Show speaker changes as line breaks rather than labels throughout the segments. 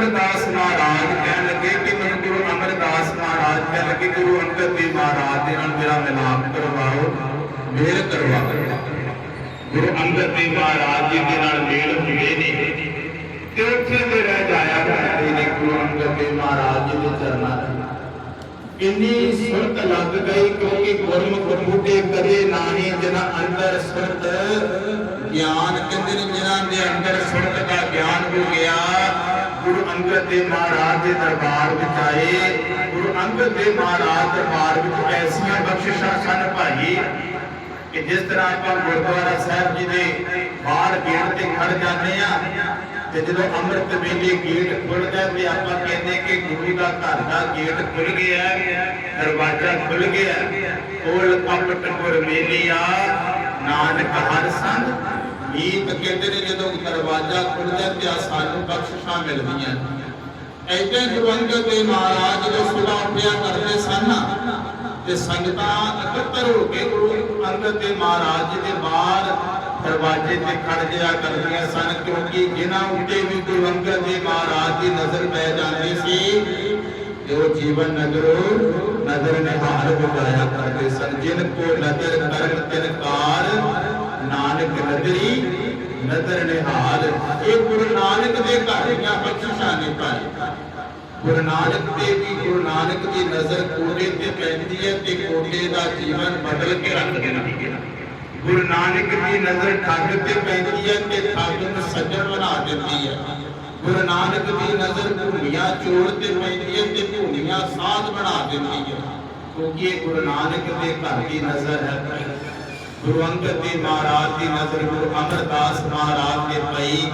ਅਮਰਦਾਸ ਮਹਾਰਾਜ ਕਹਿਣ ਲੱਗੇ ਕਿ ਮੈਨੂੰ ਗੁਰੂ ਅਮਰਦਾਸ ਮਹਾਰਾਜ ਕਹਿਣ ਲੱਗੇ, ਗੁਰੂ ਅੰਗਦ ਦੇਵ ਮਹਾਰਾਜ ਦੇ ਨਾਲ ਮੇਰਾ ਮਿਲਾਪ ਕਰਵਾਓ, ਮੇਲ ਕਰਵਾਓ ਗੁਰੂ ਅੰਗਦ ਦੇਵ ਮਹਾਰਾਜ ਜੀ ਦੇ ਨਾਲ ਮੇਲ ਹੋਏ ਨੇ ਤੇ ਉੱਥੇ ਦੇ ਰਹਿ ਜਾਇਆ ਕਰਦੇ ਨੇ ਗੁਰੂ ਅੰਗਦ ਦੇਵ ਮਹਾਰਾਜ ਜੀ ਦੇ ਚਰਨਾਂ 'ਚ ਇੰਨੀ ਸੁਰਤ ਲੱਗ ਗਈ ਕਿਉਂਕਿ ਗੁਰਮੁਖ ਬੂਟੇ ਕਰੇ ਨਾਹੀ ਜਿਨ੍ਹਾਂ ਅੰਦਰ ਸੁਰਤ, ਗਿਆਨ ਕਹਿੰਦੇ ਨੇ ਜਿਨ੍ਹਾਂ ਦੇ ਅੰਦਰ ਸੁਰਤ ਦਾ ਗਿਆਨ ਹੋ ਗਿਆ। ਗੁਰੂ ਅੰਗਦ ਦੇਵ ਮਹਾਰਾਜ ਦੇ ਦਰਬਾਰ ਵਿੱਚ ਆਏ। ਗੁਰੂ ਅੰਗਦ ਦੇਵ ਮਹਾਰਾਜ ਦਰਬਾਰ ਵਿੱਚ ਐਸੀਆਂ ਬਖਸ਼ਿਸ਼ਾਂ ਸਨ ਭਾਈ ਕਿ ਜਿਸ ਤਰ੍ਹਾਂ ਆਪਾਂ ਗੁਰਦੁਆਰਾ ਸਾਹਿਬ ਜੀ ਦੇ ਬਾਹਰ ਗੇਟ ਤੇ ਖੜ ਜਾਂਦੇ ਆ ਤੇ ਜਦੋਂ ਅੰਮ੍ਰਿਤ ਵੇਲੇ ਗੇਟ ਖੁੱਲਦਾ ਤੇ ਆਪਾਂ ਕਹਿੰਦੇ ਕਿ ਗੁਰੂ ਦਾ ਘਰ ਦਾ ਗੇਟ ਖੁੱਲ ਗਿਆ ਦਰਵਾਜ਼ਾ ਖੁੱਲ ਗਿਆ ਕੋਲ ਕਪਟ ਗੁਰ ਮੇਲਿਆ ਨਾਨਕ ਹਰ ਸੰਗ ਗੀਤ ਕਹਿੰਦੇ ਨੇ ਜਦੋਂ ਦਰਵਾਜ਼ਾ ਖੁੱਲਦਾ ਤੇ ਸਾਨੂੰ ਬਖਸ਼ਿਸ਼ਾਂ ਮਿਲਦੀਆਂ ਐਦਾਂ ਗੁਰੂ ਅੰਗਦ ਮਹਾਰਾਜ ਜਦੋਂ ਸੁਲਾ ਉੱਠਿਆ ਕਰਦੇ ਸਨ ਤੇ ਸੰਗਤਾਂ ਇਕੱਤਰ ਹੋ ਕੇ ਗੁਰੂ ਅੰਗਦ ਦੇਵ ਮਹਾਰਾਜ ਦੇ ਬਾਹਰ ਦਰਵਾਜ਼ੇ ਤੇ ਖੜ ਗਿਆ ਕਰਦੀਆਂ ਸਨ, ਕਿਉਂਕਿ ਜਿਨ੍ਹਾਂ ਉੱਤੇ ਵੀ ਗੁਰੂ ਅੰਗਦ ਦੇਵ ਮਹਾਰਾਜ ਦੀ ਨਜ਼ਰ ਪੈ ਜਾਂਦੀ ਸੀ ਜੋ ਜੀਵਨ ਨਗਰੋ ਨਦਰ ਨਿਹਾਰ ਬੁਝਾਇਆ ਕਰਦੇ ਸਨ। ਜਿਨ ਕੋ ਨਦਰ ਕਰਨ ਤਿਨ ਕਾਰ ਨਾਨਕ ਨਦਰੀ ਨਦਰ ਨਿਹਾਲ। ਇਹ ਗੁਰੂ ਨਾਨਕ ਦੇ ਘਰ ਦੀਆਂ ਬਖਸ਼ਿਸ਼ਾਂ ਨੇ ਭਾਈ ਗੁਰੂ ਨਾਨਕ ਦੇ ਵੀ ਗੁਰੂ ਨਾਨਕ ਦੀ ਨਜ਼ਰ ਕੋਟੇ ਤੇ ਪੈਂਦੀ ਹੈ ਤੇ ਕੋਟੇ ਦਾ ਜੀਵਨ ਬਦਲ ਕੇ ਰੱਖ ਦਿੰਦੀ ਹੈ। ਗੁਰੂ ਨਾਨਕ ਦੀ ਨਜ਼ਰ ਠੱਗ ਤੇ ਪੈਂਦੀ ਹੈ ਤੇ ਠੱਗ ਨੂੰ ਸੱਜਣ ਬਣਾ ਦਿੰਦੀ ਹੈ। ਗੁਰੂ ਨਾਨਕ ਦੀ ਨਜ਼ਰ ਭੂਮੀਆਂ ਚੋਰ ਤੇ ਪੈਂਦੀ ਹੈ ਤੇ ਭੂਮੀਆਂ ਸਾਧ ਬਣਾ ਦਿੰਦੀ ਹੈ। ਕਿਉਂਕਿ ਇਹ ਗੁਰੂ ਨਾਨਕ ਦੇ ਘਰ ਦੀ ਨਜ਼ਰ ਹੈ। ਗੁਰੂ ਅੰਗਦ ਦੇਵ ਮਹਾਰਾਜ ਦੀ ਨਜ਼ਰ ਗੁਰੂ ਅਮਰਦਾਸ ਮਹਾਰਾਜ ਤੇ ਪਈ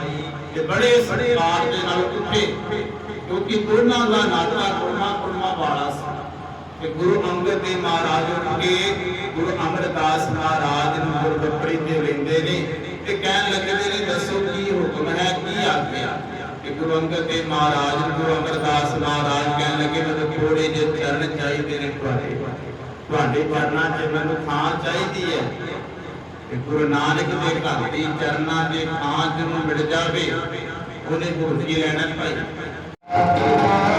ਤੇ ਬੜੇ ਸਤਿਕਾਰ ਦੇ ਨਾਲ ਉੱਠੇ, ਕਿਉਂਕਿ ਦੋਨਾਂ ਦਾ ਨਾਤਾ ਕੁਰਮਾ ਕੁਰਮਾ ਵਾਲਾ ਸੀ। ਤੇ ਗੁਰੂ ਅੰਗਦ ਦੇਵ ਮਹਾਰਾਜ ਉੱਠ ਗੁਰੂ ਅਮਰਦਾਸ ਮਹਾਰਾਜ ਨੂੰ ਗੁਰਦੁਆਰੇ ਤੇ ਲੈਂਦੇ ਨੇ ਤੇ ਕਹਿਣ ਲੱਗਦੇ ਨੇ, ਦੱਸੋ ਕੀ ਹੁਕਮ ਹੈ, ਕੀ ਆਗਿਆ? ਕਿ ਗੁਰੂ ਅੰਗਦ ਦੇਵ ਮਹਾਰਾਜ ਗੁਰੂ ਅਮਰਦਾਸ ਮਹਾਰਾਜ ਕਹਿਣ ਲੱਗੇ, ਮੈਨੂੰ ਥੋੜੇ ਜਿਹੇ ਚਰਨ ਚਾਹੀਦੇ ਨੇ ਤੁਹਾਡੇ। ਤੁਹਾਡੇ ਚਰਨਾਂ 'ਚ ਮੈਨੂੰ ਥਾਂ ਚਾਹੀਦੀ ਹੈ। ਕਿ ਗੁਰੂ ਨਾਨਕ ਦੇ ਘਰ ਦੀ ਚਰਨਾਂ ਦੇ ਥਾਂ ਨੂੰ ਮਿਲ ਜਾਵੇ, ਉਹਨੇ ਹੋਰ ਕੀ ਲੈਣਾ ਭਾਈ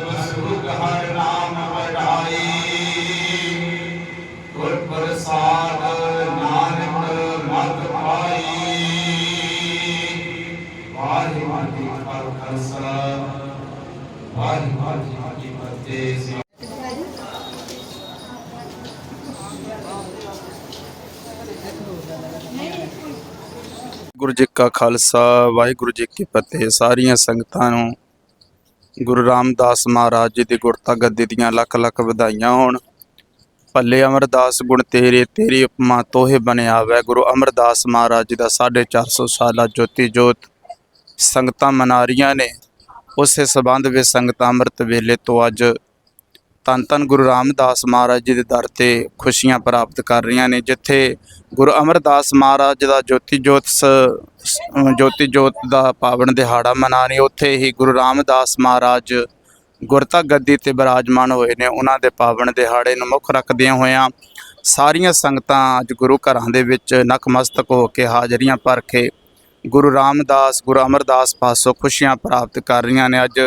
ਸਰਬ ਹਰ ਨਾਮ ਵਡਾਈ ਗੁਰ ਪ੍ਰਸਾਦ ਨਾਨਕ ਮਤ ਪਾਈ ਵਾਹਿਗੁਰੂ ਜੀ ਕਾ ਖਾਲਸਾ ਵਾਹਿਗੁਰੂ ਜੀ ਕੀ ਫਤਿਹ
ਗੁਰੂ ਜੀ ਕਾ ਖਾਲਸਾ ਵਾਹਿਗੁਰੂ ਜੀ ਕੀ ਫਤਿਹ ਸਾਰੀਆਂ ਸੰਗਤਾਂ ਨੂੰ ਗੁਰੂ ਰਾਮਦਾਸ ਮਹਾਰਾਜ ਜੀ ਦੀ ਗੁਰਤਾ ਗੱਦੀ ਦੀਆਂ ਲੱਖ ਲੱਖ ਵਧਾਈਆਂ ਹੋਣ। ਭੱਲੇ ਅਮਰਦਾਸ ਗੁਣ ਤੇਰੇ, ਤੇਰੀ ਉਪਮਾ ਤੋਹੇ ਬਣਿਆ ਵੈ ਗੁਰੂ ਅਮਰਦਾਸ ਮਹਾਰਾਜ ਜੀ ਦਾ 450 ਸਾਲਾ ਜੋਤੀ ਜੋਤ ਸੰਗਤਾਂ ਮਨਾ ਰਹੀਆਂ ਨੇ। ਉਸੇ ਸਬੰਧ ਵਿੱਚ ਸੰਗਤਾਂ ਅੰਮ੍ਰਿਤ ਵੇਲੇ ਤੋਂ ਅੱਜ ਧੰਨ ਧੰਨ ਗੁਰੂ ਰਾਮਦਾਸ ਮਹਾਰਾਜ ਜੀ ਦੇ ਦਰ ਤੇ ਖੁਸ਼ੀਆਂ ਪ੍ਰਾਪਤ ਕਰ ਰਹੀਆਂ ਨੇ, ਜਿੱਥੇ ਗੁਰੂ ਅਮਰਦਾਸ ਮਹਾਰਾਜ ਦਾ ਜੋਤੀ ਜੋਤ ਸ- ਜੋਤੀ ਜੋਤ ਦਾ ਪਾਵਨ ਦਿਹਾੜਾ ਮਨਾ ਰਹੇ, ਉੱਥੇ ਹੀ ਗੁਰੂ ਰਾਮਦਾਸ ਮਹਾਰਾਜ ਗੁਰਤਾ ਗੱਦੀ ਤੇ ਬਿਰਾਜਮਾਨ ਹੋਏ ਨੇ, ਉਹਨਾਂ ਦੇ ਪਾਵਨ ਦਿਹਾੜੇ ਨੂੰ ਮੁੱਖ ਰੱਖਦਿਆਂ ਹੋਇਆਂ ਸਾਰੀਆਂ ਸੰਗਤਾਂ ਅੱਜ ਗੁਰੂ ਘਰਾਂ ਦੇ ਵਿੱਚ ਨਖਮਸਤਕ ਹੋ ਕੇ ਹਾਜ਼ਰੀਆਂ ਭਰ ਕੇ ਗੁਰੂ ਰਾਮਦਾਸ, ਗੁਰੂ ਅਮਰਦਾਸ ਪਾਸੋਂ ਖੁਸ਼ੀਆਂ ਪ੍ਰਾਪਤ ਕਰ ਰਹੀਆਂ ਨੇ। ਅੱਜ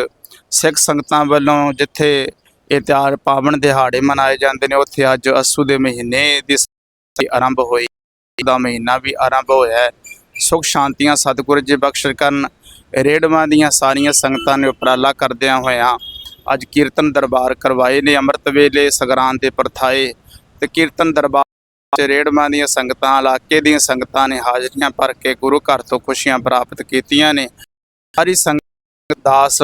ਸਿੱਖ ਸੰਗਤਾਂ ਵੱਲੋਂ ਜਿੱਥੇ ਇਹ ਤਿਉਹਾਰ ਪਾਵਨ ਦਿਹਾੜੇ ਮਨਾਏ ਜਾਂਦੇ ਨੇ। ਉੱਥੇ ਅੱਜ ਅਸੂ ਦੇ ਮਹੀਨੇ ਦੀ ਆਰੰਭ ਹੋਈ। ਦਾ ਮਹੀਨਾ ਵੀ ਆਰੰਭ ਹੋਇਆ ਹੈ। ਸੁਖ ਸ਼ਾਂਤੀਆਂ ਸਤਿਗੁਰ ਜੀ ਬਖਸ਼ ਕਰਨ। ਰੇੜਵਾਂ ਦੀਆਂ ਸਾਰੀਆਂ ਸੰਗਤਾਂ ਨੇ ਉਪਰਾਲਾ ਕਰਦਿਆਂ ਹੋਇਆਂ ਅੱਜ ਕੀਰਤਨ ਦਰਬਾਰ ਕਰਵਾਏ ਨੇ। ਅੰਮ੍ਰਿਤ ਵੇਲੇ ਸਗਰਾਂ ਦੇ ਪ੍ਰਥਾਏ ਤੇ ਕੀਰਤਨ ਦਰਬਾਰ ਚ ਰੇੜਵਾਂ ਦੀਆਂ ਸੰਗਤਾਂ, ਇਲਾਕੇ ਦੀਆਂ ਸੰਗਤਾਂ ਨੇ ਹਾਜ਼ਰੀਆਂ ਭਰ ਕੇ ਗੁਰੂ ਘਰ ਤੋਂ ਖੁਸ਼ੀਆਂ ਪ੍ਰਾਪਤ ਕੀਤੀਆਂ ਨੇ। ਸਾਰੀ ਸੰਗਤ ਦਾਸ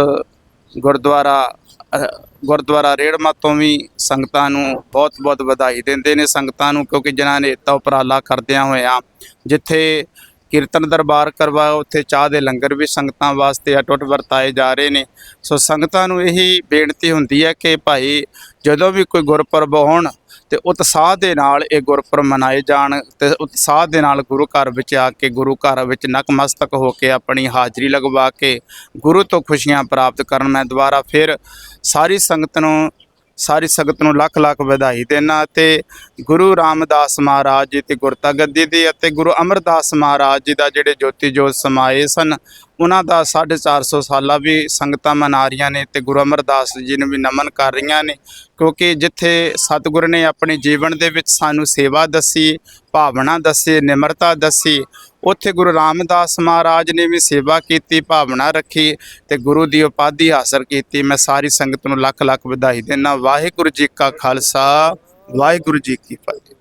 ਗੁਰਦੁਆਰਾ ਗੁਰਦੁਆਰਾ ਰੇੜਮਾ ਤੋਂ ਵੀ ਸੰਗਤਾਂ ਨੂੰ ਬਹੁਤ-ਬਹੁਤ ਵਧਾਈ ਦਿੰਦੇ ਨੇ ਸੰਗਤਾਂ ਨੂੰ, ਕਿਉਂਕਿ ਜਿਨ੍ਹਾਂ ਨੇ ਤਾਂ ਉਪਰਾਲਾ ਕਰਦਿਆਂ ਹੋਇਆਂ ਜਿੱਥੇ ਕੀਰਤਨ ਦਰਬਾਰ ਕਰਵਾ ਉੱਥੇ ਚਾਹ ਦੇ ਲੰਗਰ ਵੀ ਸੰਗਤਾਂ ਵਾਸਤੇ ਅਟੁੱਟ ਵਰਤਾਏ ਜਾ ਰਹੇ ਨੇ। ਸੋ ਸੰਗਤਾਂ ਨੂੰ ਇਹੀ ਬੇਨਤੀ ਹੁੰਦੀ ਹੈ ਕਿ ਭਾਈ ਜਦੋਂ ਵੀ ਕੋਈ ਗੁਰਪੁਰਬ ਹੋਣ ਤੇ ਉਤਸ਼ਾਹ ਦੇ ਨਾਲ ਇਹ ਗੁਰਪੁਰਬ ਮਨਾਏ ਜਾਣ ਤੇ ਉਤਸ਼ਾਹ ਦੇ ਨਾਲ ਗੁਰੂ ਘਰ ਵਿੱਚ ਆ ਕੇ ਗੁਰੂ ਘਰ ਵਿੱਚ ਨਕਮਸਤਕ ਹੋ ਕੇ ਆਪਣੀ ਹਾਜ਼ਰੀ ਲਗਵਾ ਕੇ ਗੁਰੂ ਤੋਂ ਖੁਸ਼ੀਆਂ ਪ੍ਰਾਪਤ ਕਰਨ ਮੈਂ ਦੁਬਾਰਾ ਫਿਰ ਸਾਰੀ ਸੰਗਤ ਨੂੰ ਸਾਰੀ ਸੰਗਤ ਨੂੰ ਲੱਖ ਲੱਖ ਵਧਾਈ ਦੇਣਾ ਤੇ ਗੁਰੂ ਰਾਮਦਾਸ ਮਹਾਰਾਜ ਜੀ ਤੇ ਗੁਰਤਾ ਗੱਦੀ ਦੀ ਅਤੇ ਗੁਰੂ ਅਮਰਦਾਸ ਮਹਾਰਾਜ ਜੀ ਦਾ ਜਿਹੜੇ ਜੋਤੀ ਜੋਤ ਸਮਾਏ ਸਨ ਉਹਨਾਂ ਦਾ 450 ਸਾਲਾ ਵੀ ਸੰਗਤਾਂ ਮਨਾ ਰਹੀਆਂ ਨੇ ਤੇ ਗੁਰੂ ਅਮਰਦਾਸ ਜੀ ਨੂੰ ਵੀ ਨਮਨ ਕਰ ਰਹੀਆਂ ਨੇ, ਕਿਉਂਕਿ ਜਿੱਥੇ ਸਤਿਗੁਰ ਨੇ ਆਪਣੇ ਜੀਵਨ ਦੇ ਵਿੱਚ ਸਾਨੂੰ ਸੇਵਾ ਦੱਸੀ, ਭਾਵਨਾ ਦੱਸੀ, ਨਿਮਰਤਾ ਦੱਸੀ, ਉੱਥੇ ਗੁਰੂ ਰਾਮਦਾਸ ਮਹਾਰਾਜ ਨੇ ਵੀ ਸੇਵਾ ਕੀਤੀ, ਭਾਵਨਾ ਰੱਖੀ ਤੇ ਗੁਰੂ ਦੀ ਉਪਾਧੀ ਹਾਸਲ ਕੀਤੀ। ਮੈਂ ਸਾਰੀ ਸੰਗਤ ਨੂੰ ਲੱਖ ਲੱਖ ਵਧਾਈ ਦਿੰਦਾ। ਵਾਹਿਗੁਰੂ ਜੀ ਕਾ ਖਾਲਸਾ, ਵਾਹਿਗੁਰੂ ਜੀ ਕੀ ਫਤਿਹ।